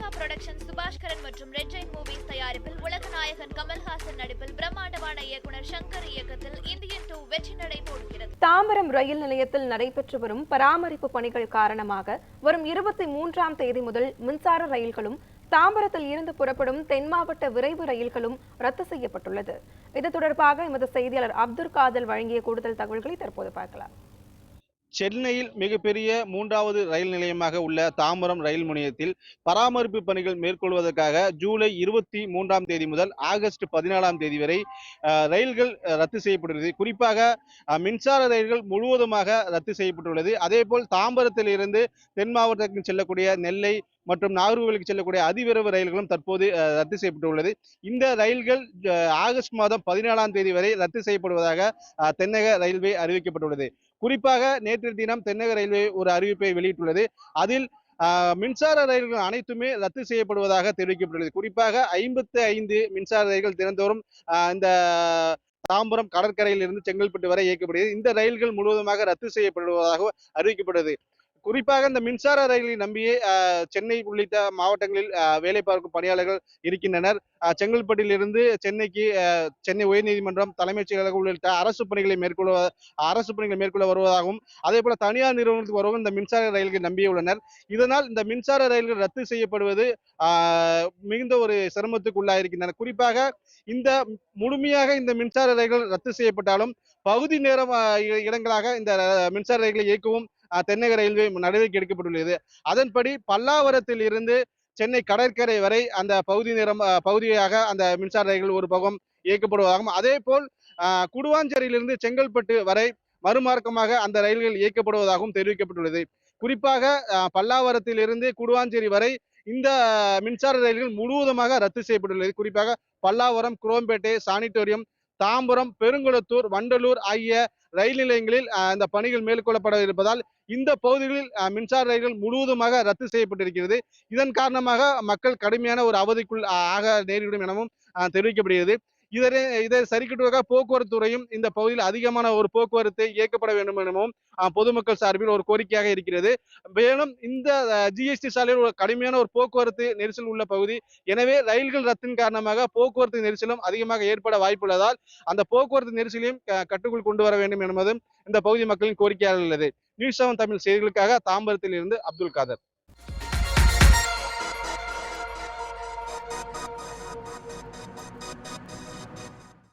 Lyca production Subaskaran மற்றும் red Jain movies தயாரிப்பில் உலக நாயகன் கமல்ஹாசன் நடிப்பில் பிரம்மாண்டமான இயக்குனர் சங்கர் இயக்கத்தில் இந்தியன் டூ வெற்றி நடை போடுகிறது. தாம்பரம் ரயில் நிலையத்தில் நடைபெற்று வரும் பராமரிப்பு பணிகள் காரணமாக வரும் இருபத்தி மூன்றாம் தேதி முதல் மின்சார ரயில்களும் தாம்பரத்தில் இருந்து புறப்படும் தென் மாவட்ட விரைவு ரயில்களும் ரத்து செய்யப்பட்டுள்ளது. இது தொடர்பாக எமது செய்தியாளர் அப்துல் காதல் வழங்கிய கூடுதல் தகவல்களை தற்போது பார்க்கலாம். சென்னையில் மிகப்பெரிய மூன்றாவது ரயில் நிலையமாக உள்ள தாம்பரம் ரயில் முனையத்தில் பராமரிப்பு பணிகள் மேற்கொள்வதற்காக ஜூலை இருபத்தி மூன்றாம் தேதி முதல் ஆகஸ்ட் பதினாலாம் தேதி வரை ரயில்கள் அஹ், ரத்து செய்யப்பட்டுள்ளது. குறிப்பாக அஹ், மின்சார ரயில்கள் முழுவதுமாக ரத்து செய்யப்பட்டுள்ளது. அதேபோல் தாம்பரத்தில் இருந்து தென் மாவட்டத்திற்கு செல்லக்கூடிய நெல்லை மற்றும் நாகர்கோவிலுக்கு செல்லக்கூடிய அதிவிரைவு ரயில்களும் தற்போது ரத்து செய்யப்பட்டுள்ளது. இந்த ரயில்கள் ஆகஸ்ட் மாதம் பதினாலாம் தேதி வரை ரத்து செய்யப்படுவதாக தென்னக ரயில்வே அறிவிக்கப்பட்டுள்ளது. குறிப்பாக நேற்று தினம் தென்னக ரயில்வே ஒரு அறிவிப்பை வெளியிட்டுள்ளது. அதில் மின்சார ரயில்கள் அனைத்துமே ரத்து செய்யப்படுவதாக தெரிவிக்கப்பட்டுள்ளது. குறிப்பாக ஐம்பத்தி ஐந்து மின்சார ரயில்கள் தினந்தோறும் இந்த தாம்பரம் கடற்கரையில் இருந்து செங்கல்பட்டு வரை இயக்கப்படுகிறது. இந்த ரயில்கள் முழுவதுமாக ரத்து செய்யப்படுவதாக அறிவிக்கப்படுகிறது குறிப்பாக இந்த மின்சார ரயிலை நம்பியே சென்னை உள்ளிட்ட மாவட்டங்களில் வேலை பார்க்கும் பணியாளர்கள் இருக்கின்றனர். செங்கல்பட்டிலிருந்து சென்னைக்கு சென்னை உயர்நீதிமன்றம் தலைமைச் செயலகம் உள்ளிட்ட அரசு பணிகளை மேற்கொள்ள அரசு பணிகளை மேற்கொள்ள வருவதாகவும் அதே போல தனியார் நிறுவனத்துக்கு வருவதும் இந்த மின்சார ரயில்கள் நம்பியுள்ளனர் இதனால் இந்த மின்சார ரயில்கள் ரத்து செய்யப்படுவது மிகுந்த ஒரு சிரமத்துக்கு உள்ளாயிருக்கின்றன. குறிப்பாக இந்த முழுமையாக இந்த மின்சார ரயில்கள் ரத்து செய்யப்பட்டாலும் பகுதி நேரம் இ- இடங்களாக இந்த மின்சார ரயில்களை இயக்கவும் தென்னக ரயில்வே நடவடிக்கை எடுக்கப்பட்டுள்ளது. அதன்படி பல்லாவரத்தில் இருந்து சென்னை கடற்கரை வரை அந்த பகுதி நிறம் பகுதியாக அந்த மின்சார ரயில்கள் ஒரு பக்கம் இயக்கப்படுவதாகவும் அதே போல் குடுவாஞ்சேரியிலிருந்து செங்கல்பட்டு வரை மறுமார்க்கமாக அந்த ரயில்கள் இயக்கப்படுவதாகவும் தெரிவிக்கப்பட்டுள்ளது. குறிப்பாக பல்லாவரத்திலிருந்து பல்லாவரத்தில் இருந்து குடுவாஞ்சேரி வரை இந்த மின்சார ரயில்கள் முழுவதுமாக ரத்து செய்யப்பட்டுள்ளது. குறிப்பாக பல்லாவரம் குரோம்பேட்டை சானிட்டோரியம் தாம்பரம் பெருங்குளத்தூர் வண்டலூர் ஆகிய ரயில் நிலையங்களில் இந்த பணிகள் மேற்கொள்ளப்பட இருப்பதால் இந்த பகுதிகளில் மின்சார ரயில்கள் முழுவதுமாக ரத்து செய்யப்பட்டிருக்கிறது. இதன் காரணமாக மக்கள் கடுமையான ஒரு அவதிக்குள் ஆக நேரிடும் எனவும் தெரிவிக்கப்படுகிறது. இதனை இதை சரி கட்டுவதற்காக போக்குவரத்து துறையும் இந்த பகுதியில் அதிகமான ஒரு போக்குவரத்தை இயக்கப்பட வேண்டும் எனவும் பொதுமக்கள் சார்பில் ஒரு கோரிக்கையாக இருக்கிறது. மேலும் இந்த ஜிஎஸ்டி சாலையில் ஒரு கடுமையான ஒரு போக்குவரத்து நெரிசல் உள்ள பகுதி. எனவே ரயில்கள் ரத்தின் காரணமாக போக்குவரத்து நெரிசலும் அதிகமாக ஏற்பட வாய்ப்புள்ளதால் அந்த போக்குவரத்து நெரிசலையும் க- கட்டுக்குள் கொண்டு வர வேண்டும் என்பதும் இந்த பகுதி மக்களின் கோரிக்கையாக உள்ளது. நியூஸ் செவன் தமிழ் செய்திகளுக்காக தாம்பரத்தில் இருந்து அப்துல் காதர்.